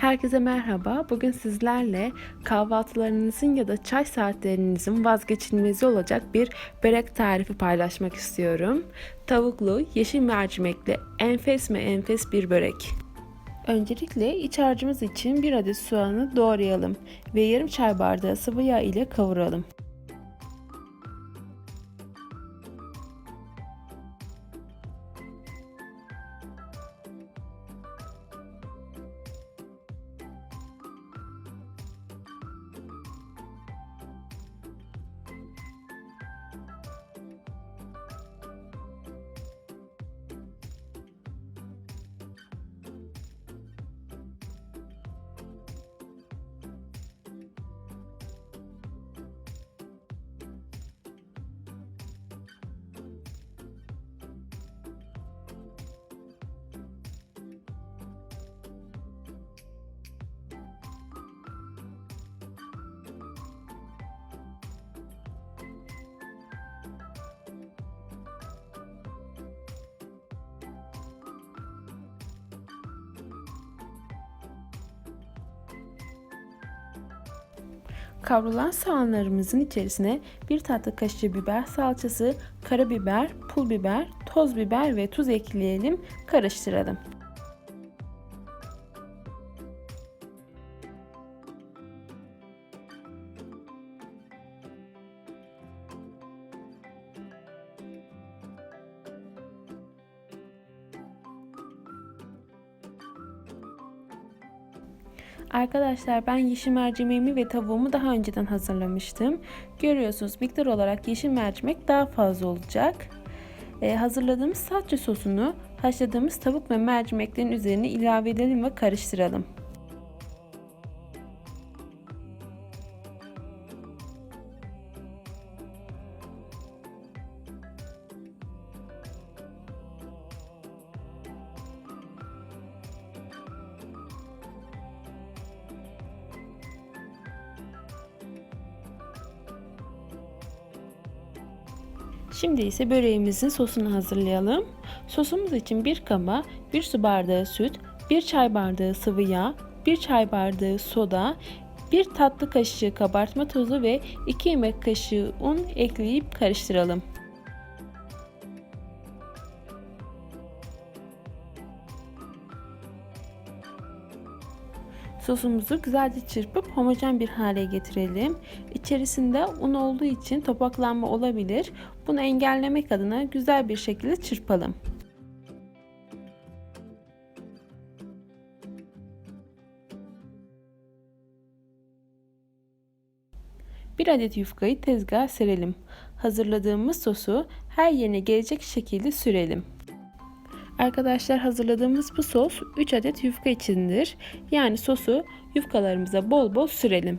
Herkese merhaba. Bugün sizlerle kahvaltılarınızın ya da çay saatlerinizin vazgeçilmezi olacak bir börek tarifi paylaşmak istiyorum. Tavuklu, yeşil mercimekli enfes mi enfes bir börek. Öncelikle iç harcımız için bir adet soğanı doğrayalım ve yarım çay bardağı sıvı yağ ile kavuralım. Kavrulan soğanlarımızın içerisine bir tatlı kaşığı biber salçası, karabiber, pul biber, toz biber ve tuz ekleyelim, karıştıralım. Arkadaşlar ben yeşil mercimeğimi ve tavuğumu daha önceden hazırlamıştım. Görüyorsunuz miktar olarak yeşil mercimek daha fazla olacak. Ee, hazırladığımız salça sosunu haşladığımız tavuk ve mercimeklerin üzerine ilave edelim ve karıştıralım. Şimdi ise böreğimizin sosunu hazırlayalım. Sosumuz için bir kaba 1 su bardağı süt, 1 çay bardağı sıvı yağ, 1 çay bardağı soda, 1 tatlı kaşığı kabartma tozu ve 2 yemek kaşığı un ekleyip karıştıralım. Sosumuzu güzelce çırpıp homojen bir hale getirelim. İçerisinde un olduğu için topaklanma olabilir. Bunu engellemek adına güzel bir şekilde çırpalım. Bir adet yufkayı tezgaha serelim. Hazırladığımız sosu her yerine gelecek şekilde sürelim. Arkadaşlar hazırladığımız bu sos 3 adet yufka içindir. Yani sosu yufkalarımıza bol bol sürelim.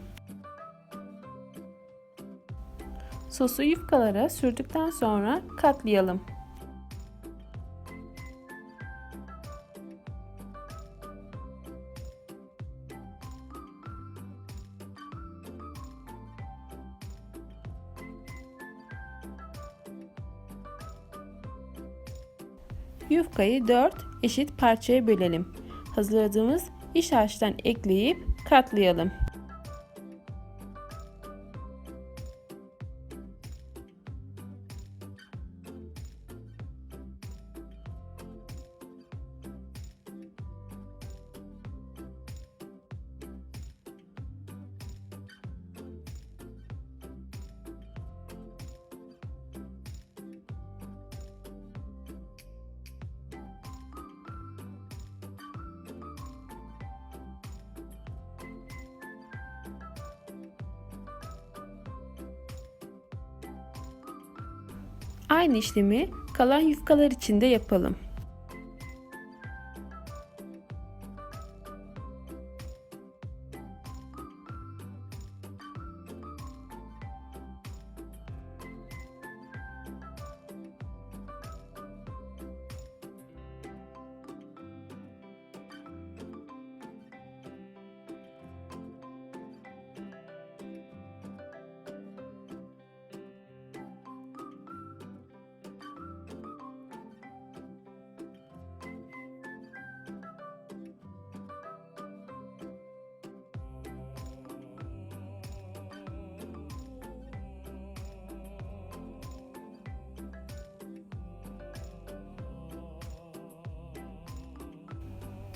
Sosu yufkalara sürdükten sonra katlayalım. Yufkayı 4 eşit parçaya bölelim. Hazırladığımız iç harçtan ekleyip katlayalım. Aynı işlemi kalan yufkalar için de yapalım.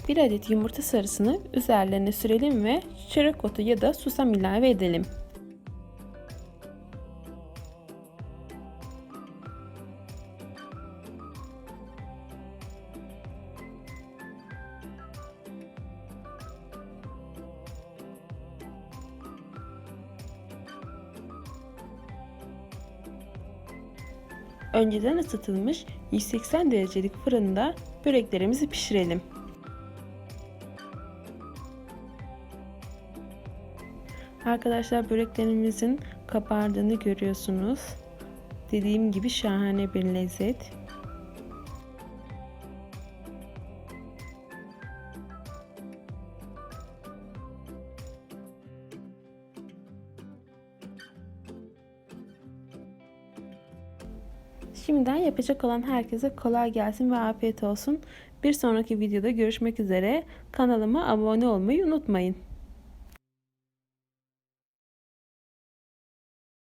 Bir adet yumurta sarısını üzerlerine sürelim ve çörek otu ya da susam ilave edelim. Önceden ısıtılmış 180 derecelik fırında böreklerimizi pişirelim. Arkadaşlar böreklerimizin kabardığını görüyorsunuz. Dediğim gibi şahane bir lezzet. Şimdiden yapacak olan herkese kolay gelsin ve afiyet olsun. Bir sonraki videoda görüşmek üzere. Kanalıma abone olmayı unutmayın.